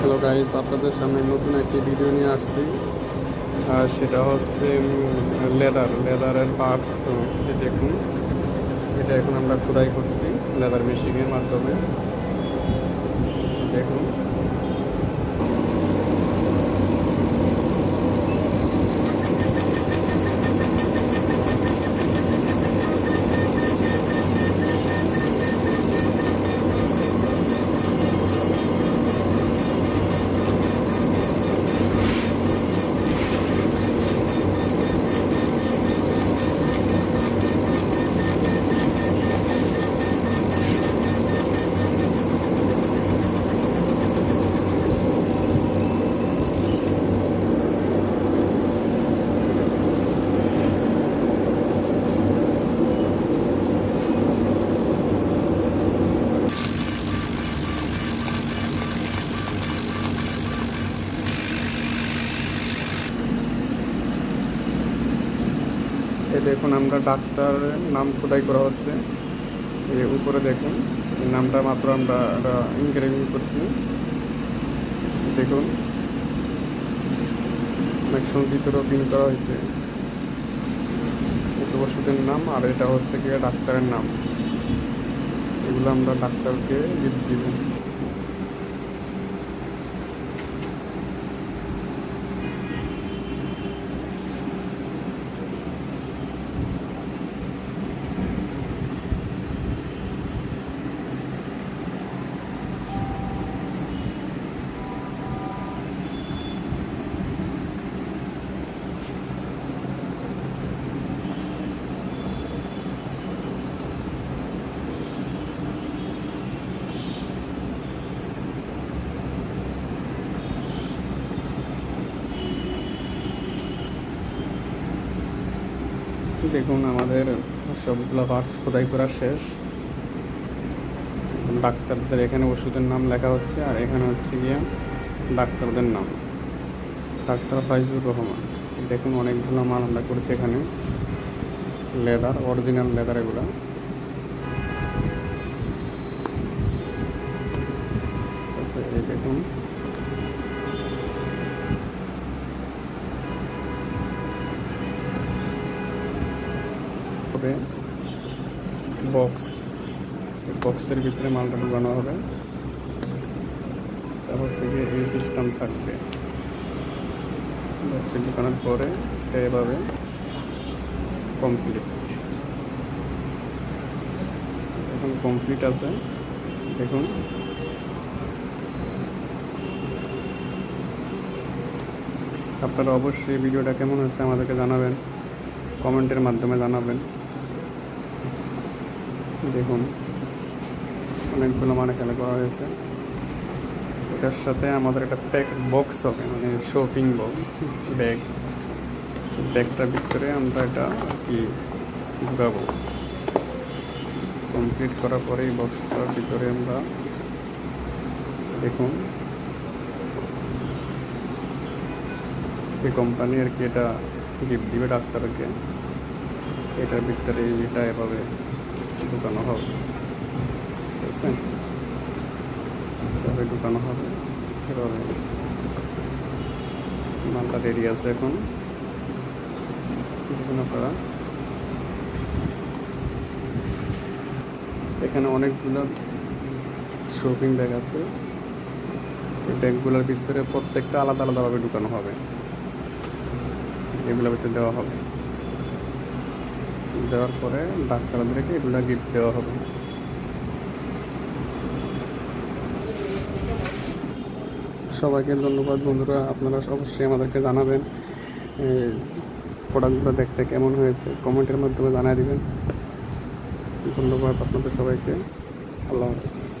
Hello guys আপনাদের সামনে নতুন একটি ভিডিও নিয়ে আসছি। আর সেটা হচ্ছে লেদার লেদারের পার্টস দেখুন, এটা এখন আমরা খুদাই করছি লেদার মেশিনের মাধ্যমে। দেখুন। এই দেখুন আমরা ডাক্তারের নাম খোদাই করা হচ্ছে। এই উপরে দেখুন, এই নামটা মাত্র আমরা ইনগ্রেভিং করছি। দেখুন, অনেক সময় ভিতরেও করা হয়েছে। কিছু ওষুধের নাম, আর এটা হচ্ছে কি ডাক্তারের নাম। এগুলো আমরা ডাক্তারকে গিফট দিব। দেখুন আমাদের সবগুলো পার্টস খোদাই করা শেষ। ডাক্তারদের এখানে ওষুধের নাম লেখা হচ্ছে আর এখানে হচ্ছে গিয়ে ডাক্তারদের নাম। ডাক্তার ফাইজুর রহমান। দেখুন অনেকগুলো মাল আমরা করছি এখানে। লেদার অরিজিনাল লেদার এগুলো। আচ্ছা, এই দেখুন। হবে। বক্স বক্সের ভিতরে মালটা ঢুকানো হবে। তারপর থেকে এই সিস্টেম থাকবে। বক্সে ঢুকানোর পরে এভাবে কমপ্লিট এখন কমপ্লিট আছে। দেখুন। আপনারা অবশ্যই ভিডিওটা কেমন হচ্ছে আমাদেরকে জানাবেন। কমেন্টের মাধ্যমে জানাবেন। দেখুন অনেকগুলো মানে খেলা করা হয়েছে। এটার সাথে আমাদের একটা প্যাক বক্স হবে মানে শপিং বক্স ব্যাগ ব্যাগটার ভিতরে আমরা এটা কি ঢুকাবো কমপ্লিট করার পরে এই বক্সটার ভিতরে আমরা দেখুন, এই কোম্পানি আর কি এটা গিফট দিবে ডাক্তারকে? এটার ভিতরে এটা এভাবে ঢুকানো হবে। ঠিক আছে? এভাবে ঢুকানো হবে। এভাবে। মালটা রেডি আছে এখন। দেখুন আপনারা এখানে অনেকগুলো শপিং ব্যাগ আছে। এই ব্যাগগুলোর ভিতরে প্রত্যেকটা আলাদা আলাদাভাবে ঢুকানো হবে। যেগুলোর ভিতরে দেওয়া হবে। দেওয়ার পরে বাচ্চাদেরকে এগুলো গিফট দেওয়া হবে। সবাইকে ধন্যবাদ বন্ধুরা, আপনারা অবশ্যই আমাদেরকে জানাবেন প্রোডাক্টগুলো দেখতে কেমন হয়েছে কমেন্টের মাধ্যমে জানিয়ে দেবেন। ধন্যবাদ আপনাদের সবাইকে, আল্লাহ হাফিজ।